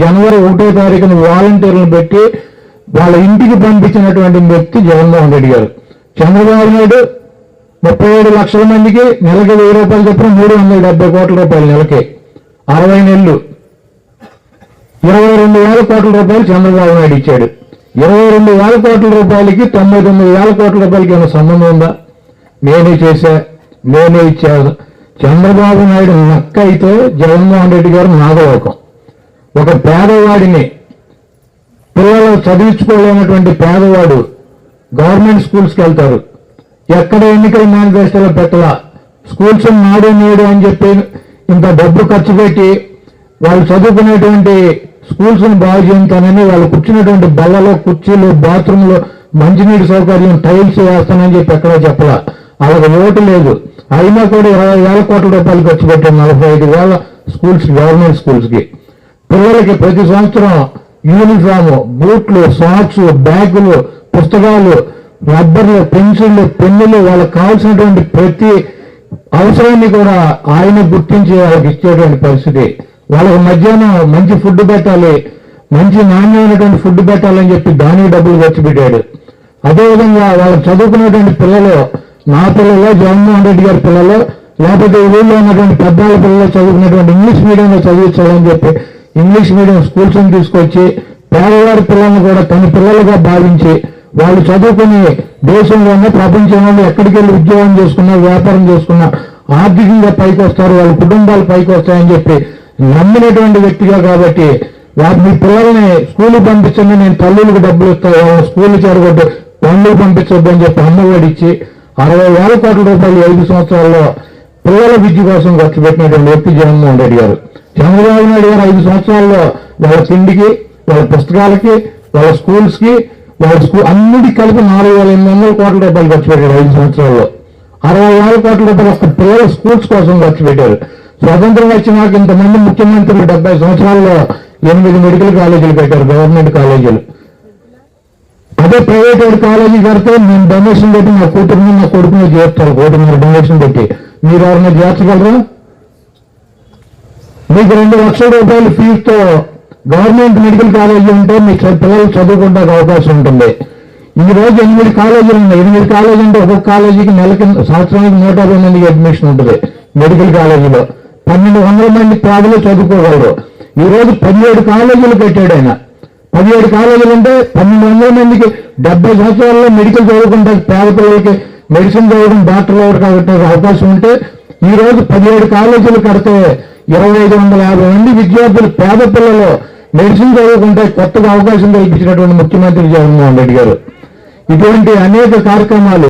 జనవరి ఒకటో తారీఖున వాలంటీర్లను పెట్టి వాళ్ళ ఇంటికి పంపించినటువంటి వ్యక్తి జగన్మోహన్ రెడ్డి గారు. చంద్రబాబు నాయుడు ముప్పై ఏడు లక్షల మందికి నెలకి వెయ్యి రూపాయలు చెప్పిన మూడు వందల డెబ్బై కోట్ల రూపాయలు నెలకి. అరవై నెలలు. ఇరవై రెండు వేల కోట్ల రూపాయలు చంద్రబాబు నాయుడు ఇచ్చాడు. ఇరవై రెండు వేల కోట్ల రూపాయలకి తొంభై తొమ్మిది వేల కోట్ల రూపాయలకి ఏమైనా సంబంధం ఉందా? నేనే చేశా. నేనే ఇచ్చాను. చంద్రబాబు నాయుడు నక్క అయితే జగన్మోహన్ రెడ్డి గారు నాగలోకం. ఒక పేదవాడిని పిల్లలు చదివించుకోలేనటువంటి పేదవాడు గవర్నమెంట్ స్కూల్స్కి వెళ్తారు ఎక్కడ ఎన్నికల మేనిఫెస్టోలో పెట్టలా? స్కూల్స్ నాడు నేడు అని చెప్పి ఇంత డబ్బు ఖర్చు పెట్టి వాళ్ళు చదువుకునేటువంటి స్కూల్స్ను బాగు చేయించానని వాళ్ళు కూర్చున్నటువంటి బల్లలో కుర్చీలు బాత్రూంలో మంచినీటి సౌకర్యం టైల్స్ వేస్తానని చెప్పి ఎక్కడ చెప్పలా? వాళ్ళకి ఓటు లేదు. అయినా కూడా ఇరవై వేల కోట్ల రూపాయలు ఖర్చు పెట్టారు నలభై ఐదు వేల స్కూల్స్ గవర్నమెంట్ స్కూల్స్కి పిల్లలకి ప్రతి సంవత్సరం యూనిఫామ్ బూట్లు సాక్స్ బ్యాగులు పుస్తకాలు రబ్బర్లు పెన్సిళ్ళు పెన్నులు వాళ్ళకి కావాల్సినటువంటి ప్రతి అవసరాన్ని కూడా ఆయన గుర్తించి వాళ్ళకి ఇచ్చేటువంటి పరిస్థితి. వాళ్ళకి మధ్యాహ్నం మంచి ఫుడ్ పెట్టాలి మంచి నాణ్యమైనటువంటి ఫుడ్ పెట్టాలని చెప్పి దానికి డబ్బులు ఖర్చు పెట్టాడు. అదేవిధంగా వాళ్ళు చదువుకున్నటువంటి పిల్లలు నా పిల్లలు జగన్మోహన్ రెడ్డి గారి పిల్లలు లేకపోతే ఊళ్ళో ఉన్నటువంటి పెద్దవాళ్ళ పిల్లలు చదువుకున్నటువంటి ఇంగ్లీష్ మీడియంలో చదివించాలని చెప్పి ఇంగ్లీష్ మీడియం స్కూల్స్ తీసుకొచ్చి పేదవారి పిల్లల్ని కూడా తన పిల్లలుగా భావించి వాళ్ళు చదువుకుని దేశంలోనే ప్రపంచంలోనే ఎక్కడికి వెళ్ళి ఉద్యోగం చేసుకున్నా వ్యాపారం చేసుకున్నా ఆర్థికంగా పైకి వస్తారు వాళ్ళ కుటుంబాలు పైకి వస్తాయని చెప్పి నమ్మినటువంటి వ్యక్తిగా కాబట్టి వారి మీ పిల్లల్ని స్కూల్కి పంపించండి నేను తల్లులకు డబ్బులు ఇస్తాను స్కూల్కి చేరగొట్టు పనులు పంపించొద్దు అని చెప్పి అమ్మఒడి ఇచ్చి అరవై వేల కోట్ల రూపాయలు ఐదు సంవత్సరాల్లో పిల్లల విద్య కోసం ఖర్చు పెట్టినటువంటి వ్యక్తి జగన్మోహన్ రెడ్డి గారు. చంద్రబాబు నాయుడు గారు ఐదు సంవత్సరాల్లో వాళ్ళ తిండికి వాళ్ళ పుస్తకాలకి వాళ్ళ స్కూల్స్కి వాళ్ళ స్కూల్ అన్నిటికి కలిపి నాలుగు వేల ఎనిమిది వందల కోట్ల రూపాయలు ఖర్చు పెట్టారు ఐదు సంవత్సరాల్లో. అరవై వేల కోట్ల రూపాయలు వస్తే పిల్లల స్కూల్స్ కోసం ఖర్చు పెట్టారు. స్వతంత్రం వచ్చినాక ఇంతమంది ముఖ్యమంత్రులు డెబ్బై సంవత్సరాల్లో ఎనిమిది మెడికల్ కాలేజీలు పెట్టారు గవర్నమెంట్ కాలేజీలు. అదే ప్రైవేట్ వాడి కాలేజీ కడితే నేను డొనేషన్ పెట్టి నా కూతురుని మా కొడుకుని చేస్తారు మీరు డొనేషన్ పెట్టి. మీరు ఎవరైనా చేర్చగలరా? మీకు రెండు లక్షల రూపాయల ఫీజుతో గవర్నమెంట్ మెడికల్ కాలేజీ ఉంటే మీ పిల్లలు చదువుకుంటానికి అవకాశం ఉంటుంది. ఈ రోజు ఎనిమిది కాలేజీలు ఉన్నాయి. ఎనిమిది కాలేజీ అంటే ఒక్కొక్క కాలేజీకి నెలకి సంవత్సరానికి నూట యాభై మందికి అడ్మిషన్ ఉంటుంది మెడికల్ కాలేజీలో. పన్నెండు వందల మంది పేదలు చదువుకోగలరు. ఈ రోజు పదిహేడు కాలేజీలు పెట్టాడు ఆయన. పదిహేడు కాలేజీలు అంటే పన్నెండు వందల మందికి డెబ్బై సంవత్సరాల్లో మెడికల్ చదువుకుంటారు. పేద పిల్లలకి మెడిసిన్ చదవడం డాక్టర్లు కాబట్టి అవకాశం ఉంటే ఈ రోజు పదిహేడు కాలేజీలు కడితే ఇరవై ఐదు వందల యాభై మంది విద్యార్థులు పేద పిల్లలు మెడిసిన్ చదువుకుంటే కొత్తగా అవకాశం కల్పించినటువంటి ముఖ్యమంత్రి జగన్మోహన్ రెడ్డి గారు. ఇటువంటి అనేక కార్యక్రమాలు